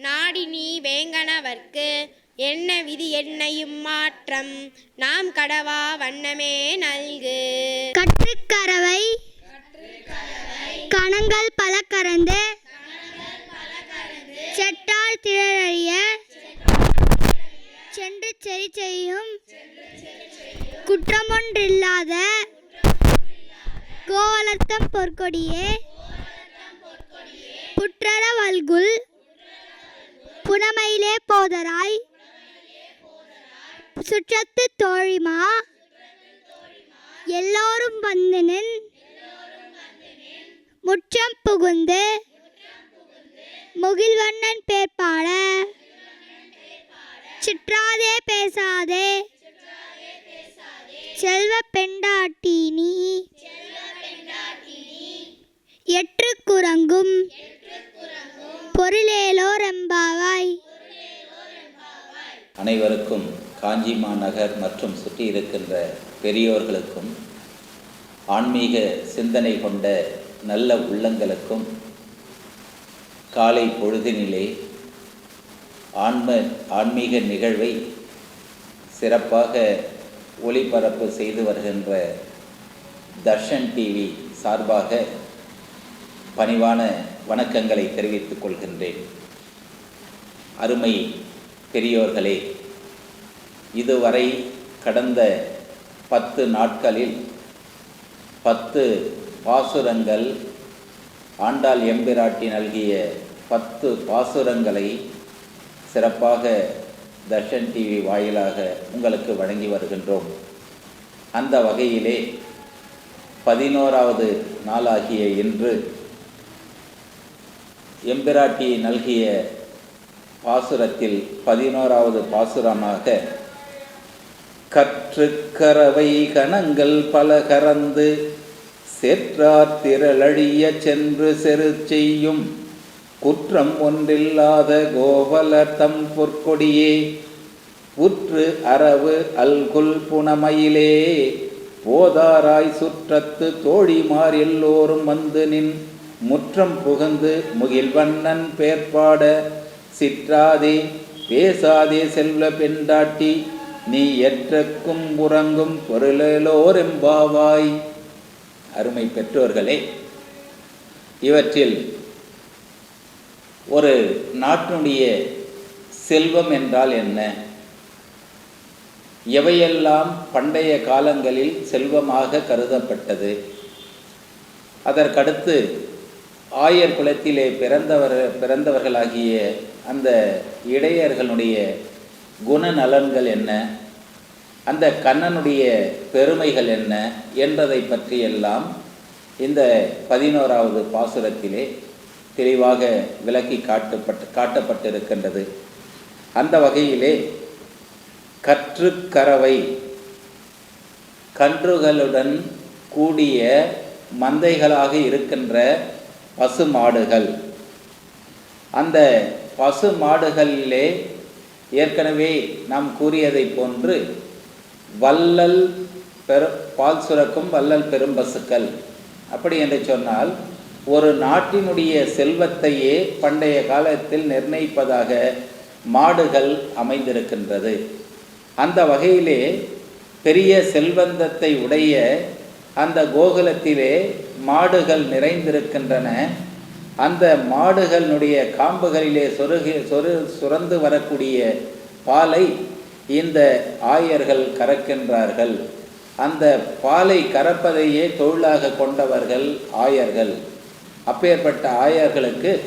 நாடி நீ வேங்கனவர்க்கு என்ன விதி என்னையும் மாற்றம்? நாம் கடவா வண்ணமே நல்கு. கற்றுக்கரவை கணங்கள் பல கறந்து செட்டால் திழறிய சென்று செறி செய்யும் குற்றமொன்றில்லாத கோவலத்தம் பொற்கொடியே புற்றர வல்குல் புனமையிலே போதராய். சுற்றத்து தோழிமா. எல்லோரும் வந்தனின் முற்றம் புகுந்து. முகில்வண்ணன் பேர்பாட. சுற்றாதே சிற்றாதே பேசாதே. செல்வ பெண்டாட்டினி. எற்று குரங்கும். பொருளேலோ அனைவருக்கும் காஞ்சி மாநகர் மற்றும் சுற்றி இருக்கின்ற பெரியோர்களுக்கும் ஆன்மீக சிந்தனை கொண்ட நல்ல உள்ளங்களுக்கும் காலை பொழுதினிலே ஆன்ம ஆன்மீக நிகழ்வை சிறப்பாக ஒளிபரப்பு செய்து வருகின்ற தர்ஷன் டிவி சார்பாக பணிவான வணக்கங்களை தெரிவித்துக் கொள்கின்றேன். அருமை பெரியோர்களே இதுவரை கடந்த பத்து நாட்களில் பத்து பாசுரங்கள் ஆண்டாள் எம்பிராட்டி நல்கிய பத்து பாசுரங்களை சிறப்பாக தர்ஷன் டிவி வாயிலாக உங்களுக்கு வழங்கி வருகின்றோம். அந்த வகையிலே பதினோராவது நாளாகிய இன்று எம்பிராட்டி நல்கிய பாசுரத்தில் பதினோராவது பாசுரமாக கற்றுக்கரவை கணங்கள் பல கறந்து சேற்றார் திரளழிய சென்று செரு செய்யும் குற்றம் ஒன்றில்லாத கோவலர் தம் பொற்கொடியே புற்று அரவு அல்குல் புனமயிலே போதாராய் சுற்றத்து தோழிமார் எல்லோரும் வந்து நின் முற்றம் புகுந்து முகில்வண்ணன் பேர்பாட சிற்றாதே பேசாதே செல்வ பெண்டாட்டி நீ எற்றக்கும் உறங்கும் பொருளோரெம்பாவாய் அருமை பெற்றோர்களே இவற்றில் ஒரு நாட்டினுடைய செல்வம் என்றால் என்ன? எவையெல்லாம் பண்டைய காலங்களில் செல்வமாக கருதப்பட்டது? அதற்கடுத்து ஆயர் குலத்திலே பிறந்தவர் பிறந்தவர்களாகிய அந்த இடையர்களுடைய குணநலன்கள் என்ன? அந்த கண்ணனுடைய பெருமைகள் என்ன? என்பதை பற்றியெல்லாம் இந்த பதினோராவது பாசுரத்திலே தெளிவாக விளக்கி காட்டப்பட்டு காட்டப்பட்டிருக்கின்றது. அந்த வகையிலே கற்றுக்கறவை கன்றுகளுடன் கூடிய மந்தைகளாக இருக்கின்ற பசு மாடுகள் அந்த பசு மாடுகளிலே ஏற்கனவே நாம் கூறியதைப் போன்று வள்ளல் பெரு பால் சுரக்கும் வள்ளல் பெரும் பசுக்கள். அப்படி என்று சொன்னால் ஒரு நாட்டினுடைய செல்வத்தையே பண்டைய காலத்தில் நிர்ணயிப்பதாக மாடுகள் அமைந்திருக்கின்றது. அந்த வகையிலே பெரிய செல்வந்தத்தை உடைய அந்த கோகுலத்திலே மாடுகள் நிறைந்திருக்கின்றன. அந்த மாடுகளினுடைய காம்புகளிலே சொருகி சொரு சுரந்து வரக்கூடிய பாலை இந்த ஆயர்கள் கறக்கின்றார்கள். அந்த பாலை கறப்பதையே தொழிலாக கொண்டவர்கள் ஆயர்கள். அப்பேற்பட்ட ஆயர்களுக்கு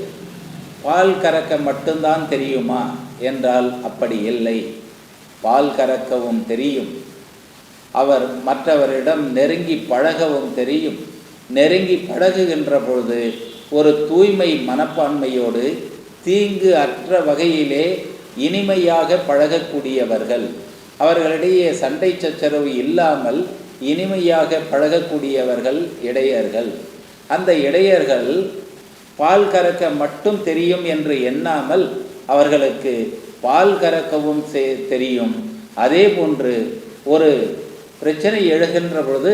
பால் கறக்க மட்டும்தான் தெரியுமா? என்றால் அப்படி இல்லை. பால் கறக்கவும் தெரியும். அவர் மற்றவரிடம் நெருங்கி பழகவும் தெரியும். நெருங்கி பழகுகின்ற பொழுது ஒரு தூய்மை மனப்பான்மையோடு தீங்கு அற்ற வகையிலே இனிமையாக பழகக்கூடியவர்கள். அவர்களிடையே சண்டை சச்சரவு இல்லாமல் இனிமையாக பழகக்கூடியவர்கள் இடையர்கள். அந்த இடையர்கள் பால் கறக்க மட்டும் தெரியும் என்று எண்ணாமல் அவர்களுக்கு பால் கறக்கவும் செ- தெரியும். அதே போன்று ஒரு பிரச்சனை எழுகின்ற பொழுது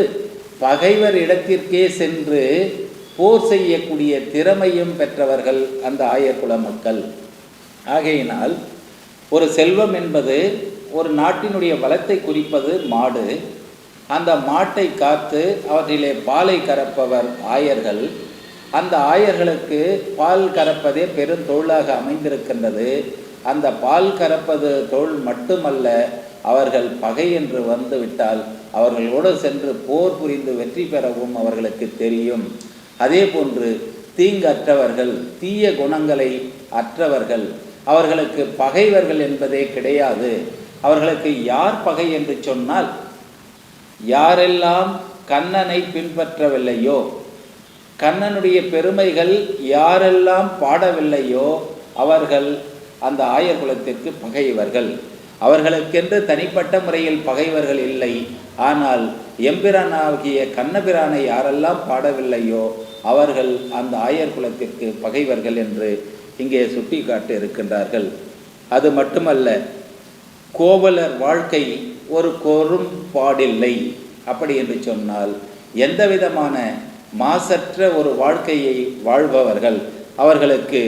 பகைவர் இடத்திற்கே சென்று போர் செய்யக்கூடிய திறமையும் பெற்றவர்கள் அந்த ஆயக்குல மக்கள். ஆகையினால் ஒரு செல்வம் என்பது ஒரு நாட்டினுடைய வளத்தை குறிப்பது மாடு. அந்த மாட்டை காத்து அவற்றிலே பாலை கறப்பவர் ஆயர்கள். அந்த ஆயர்களுக்கு பால் கறப்பதே பெரும் தொழிலாக அமைந்திருக்கின்றது. அந்த பால் கறப்பது தொழில் மட்டுமல்ல அவர்கள் பகை என்று வந்துவிட்டால் அவர்களோடு சென்று போர் புரிந்து வெற்றி பெறவும் அவர்களுக்கு தெரியும். அதே போன்று தீங்கற்றவர்கள் தீய குணங்களை அற்றவர்கள் அவர்களுக்கு பகைவர்கள் என்பதே கிடையாது. அவர்களுக்கு யார் பகை என்று சொன்னால் யாரெல்லாம் கண்ணனை பின்பற்றவில்லையோ கண்ணனுடைய பெருமைகள் யாரெல்லாம் பாடவில்லையோ அவர்கள் அந்த ஆயர் குலத்திற்கு பகைவர்கள். அவர்களுக்கென்று தனிப்பட்ட முறையில் பகைவர்கள் இல்லை. ஆனால் எம்பிரானாகிய கண்ணபிரானை யாரெல்லாம் பாடவில்லையோ அவர்கள் அந்த ஆயர் குலத்திற்கு பகைவர்கள் என்று இங்கே சுட்டிக்காட்டி இருக்கின்றார்கள். அது மட்டுமல்ல கோவலர் வாழ்க்கை ஒரு கொறும்பாடில்லை அப்படி என்று சொன்னால் எந்த விதமான மாசற்ற ஒரு வாழ்க்கையை வாழ்பவர்கள் அவர்களுக்கு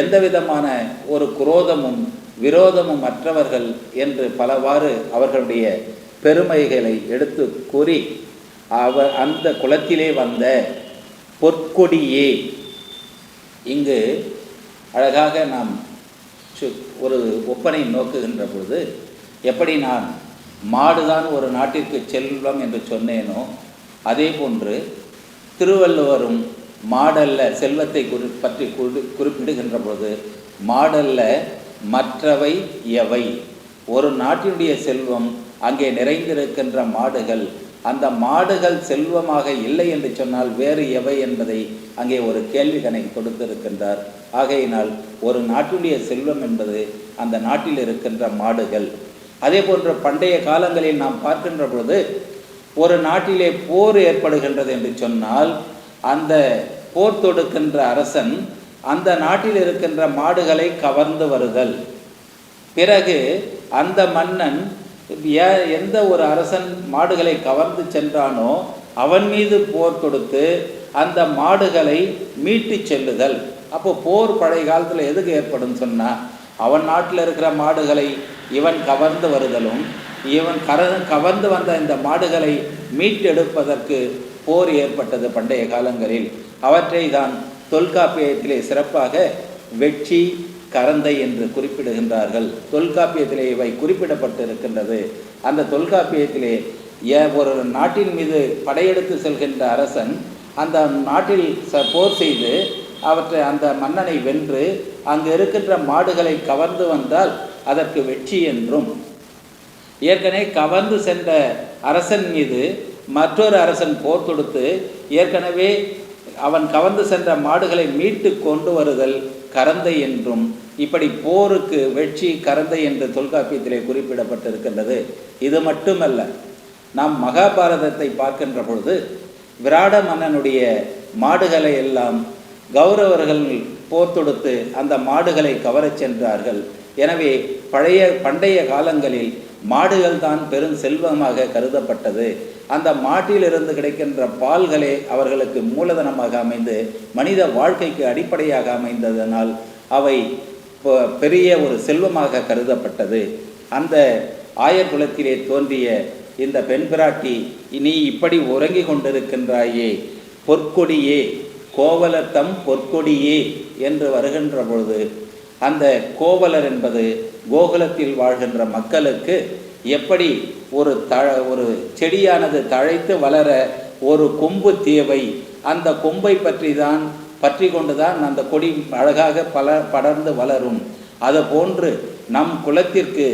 எந்த விதமான ஒரு குரோதமும் விரோதமும் அற்றவர்கள் என்று பலவாறு அவர்களுடைய பெருமைகளை எடுத்து கூறி அவர் அந்த குலத்திலே வந்த பொற்கொடியே இங்கு அழகாக நாம் ஒரு ஒப்பனை நோக்குகின்ற பொழுது எப்படி நான் மாடுதான் ஒரு நாட்டிற்கு செல்வம் என்று சொன்னேனோ அதே போன்று திருவள்ளுவரும் மாடல்ல செல்வத்தை குறி பற்றி குறி குறிப்பிடுகின்ற பொழுது மாடல்ல மற்றவை எவை? ஒரு நாட்டினுடைய செல்வம் அங்கே நிறைந்திருக்கின்ற மாடுகள். அந்த மாடுகள் செல்வமாக இல்லை என்று சொன்னால் வேறு எவை என்பதை அங்கே ஒரு கேள்வி கணக்கு கொடுத்திருக்கின்றார். ஆகையினால் ஒரு நாட்டினுடைய செல்வம் என்பது அந்த நாட்டில் இருக்கின்ற மாடுகள். அதே போன்ற பண்டைய காலங்களில் நாம் பார்க்கின்ற பொழுது ஒரு நாட்டிலே போர் ஏற்படுகின்றது என்று சொன்னால் அந்த போர் தொடுக்கின்ற அரசன் அந்த நாட்டில் இருக்கின்ற மாடுகளை கவர்ந்து வருதல். பிறகு அந்த மன்னன் ஏ- எந்த ஒரு அரசன் மாடுகளை கவர்ந்து சென்றானோ அவன் மீது போர் தொடுத்து அந்த மாடுகளை மீட்டு செல்லுதல். அப்போ போர் பழைய காலத்தில் எதுக்கு ஏற்படும் சொன்னால் அவன் நாட்டில் இருக்கிற மாடுகளை இவன் கவர்ந்து வருதலும் இவன் கர கவர்ந்து வந்த இந்த மாடுகளை மீட்டெடுப்பதற்கு போர் ஏற்பட்டது பண்டைய காலங்களில். அவற்றை தான் தொல்காப்பியத்திலே சிறப்பாக வெற்றி கரந்தை என்று குறிப்பிடுகின்றார்கள். தொல்காப்பியத்திலே இவை குறிப்பிடப்பட்டு இருக்கின்றது அந்த தொல்காப்பியத்திலே ஏ- ஒரு நாட்டின் மீது படையெடுத்து செல்கின்ற அரசன் அந்த நாட்டில் ச போர் செய்து அவற்றை அந்த மன்னனை வென்று அங்கு இருக்கின்ற மாடுகளை கவர்ந்து வந்தால் அதற்கு வெற்றி என்றும். ஏற்கனவே கவர்ந்து சென்ற அரசன் மீது மற்றொரு அரசன் போர் தொடுத்து ஏற்கனவே அவன் கவர்ந்து சென்ற மாடுகளை மீட்டு கொண்டு வருதல் கரந்தை என்றும் இப்படி போருக்கு வெற்றி கரந்தை என்று தொல்காப்பியத்திலே குறிப்பிடப்பட்டிருக்கின்றது. இது மட்டுமல்ல நாம் மகாபாரதத்தை பார்க்கின்ற பொழுது விராட மன்னனுடைய மாடுகளை எல்லாம் கௌரவர்கள் போர் தொடுத்து அந்த மாடுகளை கவரச் சென்றார்கள். எனவே பழைய பண்டைய காலங்களில் மாடுகள் தான் பெரும் செல்வமாக கருதப்பட்டது. அந்த மாட்டிலிருந்து கிடைக்கின்ற பால்களே அவர்களுக்கு மூலதனமாக அமைந்து மனித வாழ்க்கைக்கு அடிப்படையாக அமைந்ததனால் அவை பெரிய ஒரு செல்வமாக கருதப்பட்டது. அந்த ஆயர்குலத்திலே தோன்றிய இந்த பெண் பிராட்டி நீ இப்படி உறங்கிக் கொண்டிருக்கின்றாயே பொற்கொடியே கோவலத்தம் பொற்கொடியே என்று வருகின்ற பொழுது அந்த கோவலர் என்பது கோகுலத்தில் வாழ்கின்ற மக்களுக்கு எப்படி ஒரு தழ ஒரு செடியானது தழைத்து வளர ஒரு கொம்பு தேவை அந்த கொம்பை பற்றி தான் பற்றி கொண்டு தான் அந்த கொடி அழகாக பல படர்ந்து வளரும். அதுபோன்று நம் குலத்திற்கு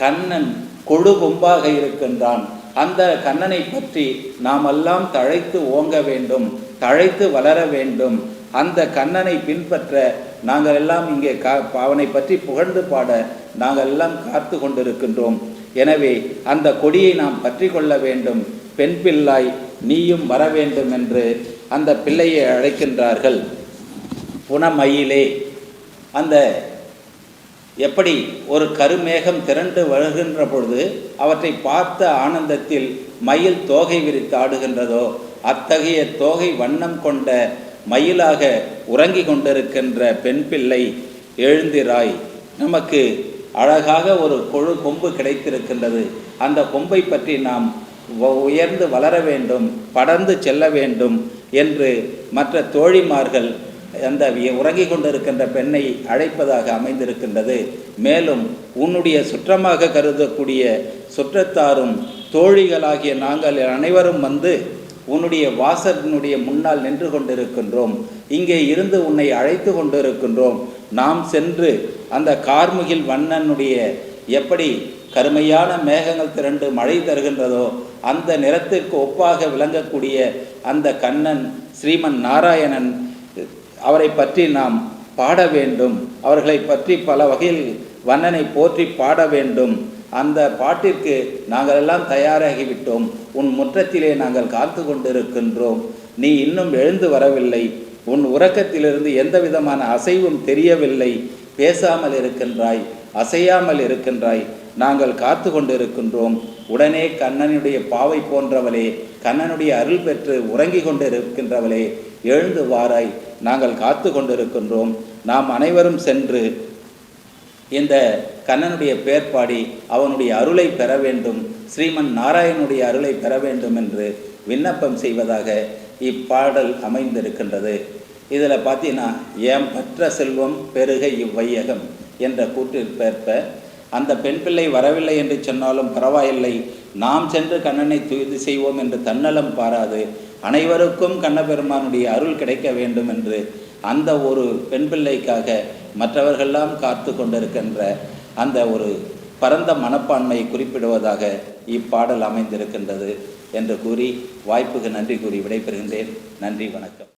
கண்ணன் கொழு கொம்பாக இருக்கின்றான். அந்த கண்ணனை பற்றி நாமெல்லாம் தழைத்து ஓங்க வேண்டும் தழைத்து வளர வேண்டும். அந்த கண்ணனை பின்பற்ற நாங்கள் எல்லாம் இங்கே கா அவனை பற்றி புகழ்ந்து பாட நாங்கள் எல்லாம் காத்து கொண்டிருக்கின்றோம். எனவே அந்த கொடியை நாம் பற்றி கொள்ள வேண்டும். பெண் பிள்ளாய் நீயும் வர வேண்டும் என்று அந்த பிள்ளையை அழைக்கின்றார்கள். புனமயிலே. அந்த எப்படி ஒரு கருமேகம் திரண்டு வருகின்ற பொழுது அவற்றை பார்த்த ஆனந்தத்தில் மயில் தோகை விரித்து ஆடுகின்றதோ அத்தகைய தோகை வண்ணம் கொண்ட மயிலாக உறங்கிக் கொண்டிருக்கின்ற பெண் பிள்ளை எழுந்திராய். நமக்கு அழகாக ஒரு கொழு கொம்பு கிடைத்திருக்கின்றது. அந்த கொம்பை பற்றி நாம் உயர்ந்து வளர வேண்டும் படர்ந்து செல்ல வேண்டும் என்று மற்ற தோழிமார்கள் அந்த உறங்கிக் கொண்டிருக்கின்ற பெண்ணை அழைப்பதாக அமைந்திருக்கின்றது. மேலும் உன்னுடைய சுற்றமாக கருதக்கூடிய சுற்றத்தாரும் தோழிகளாகிய நாங்கள் அனைவரும் வந்து உன்னுடைய வாசலினுடைய முன்னால் நின்று கொண்டிருக்கின்றோம். இங்கே இருந்து உன்னை அழைத்து கொண்டிருக்கின்றோம். நாம் சென்று அந்த கார்முகில் வண்ணனுடைய எப்படி கருமையான மேகங்கள் திரண்டு மழை தருகின்றதோ அந்த நிறத்திற்கு ஒப்பாக விளங்கக்கூடிய அந்த கண்ணன் ஸ்ரீமன் நாராயணன் அவரை பற்றி நாம் பாட வேண்டும். அவர்களை பற்றி பல வகையில் வண்ணனை போற்றி பாட வேண்டும். அந்த பாட்டிற்கு நாங்கள் எல்லாம் தயாராகிவிட்டோம். உன் முற்றத்திலே நாங்கள் காத்து கொண்டிருக்கின்றோம். நீ இன்னும் எழுந்து வரவில்லை. உன் உறக்கத்திலிருந்து எந்த விதமான அசைவும் தெரியவில்லை. பேசாமல் இருக்கின்றாய். அசையாமல் இருக்கின்றாய். நாங்கள் காத்து கொண்டிருக்கின்றோம். உடனே கண்ணனுடைய பாவை போன்றவளே கண்ணனுடைய அருள் பெற்று உறங்கிக் கொண்டிருக்கின்றவளே எழுந்து வாராய். நாங்கள் காத்து கொண்டிருக்கின்றோம். நாம் அனைவரும் சென்று இந்த கண்ணனுடைய பேர் பாடி அவனுடைய அருளை பெற வேண்டும் ஸ்ரீமன் நாராயணனுடைய அருளை பெற வேண்டும் என்று விண்ணப்பம் செய்வதாக இப்பாடல் அமைந்திருக்கின்றது. இதில் பார்த்தீங்கன்னா ஏம் பற்ற செல்வம் பெருக இவ்வையகம் என்ற கூற்றிற்பேற்ப அந்த பெண் பிள்ளை வரவில்லை என்று சொன்னாலும் பரவாயில்லை. நாம் சென்று கண்ணனை துய்து செய்வோம் என்று தன்னலம் பாராது. அனைவருக்கும் கண்ணபெருமானுடைய அருள் கிடைக்க வேண்டும் என்று அந்த ஒரு பெண் பிள்ளைக்காக மற்றவர்களெல்லாம் காத்து கொண்டிருக்கின்ற அந்த ஒரு பரந்த மனப்பான்மையை குறிப்பிடுவதாக இப்பாடல் அமைந்திருக்கின்றது என்று கூறி வாய்ப்புக்கு நன்றி கூறி விடைபெறுகின்றேன். நன்றி வணக்கம்.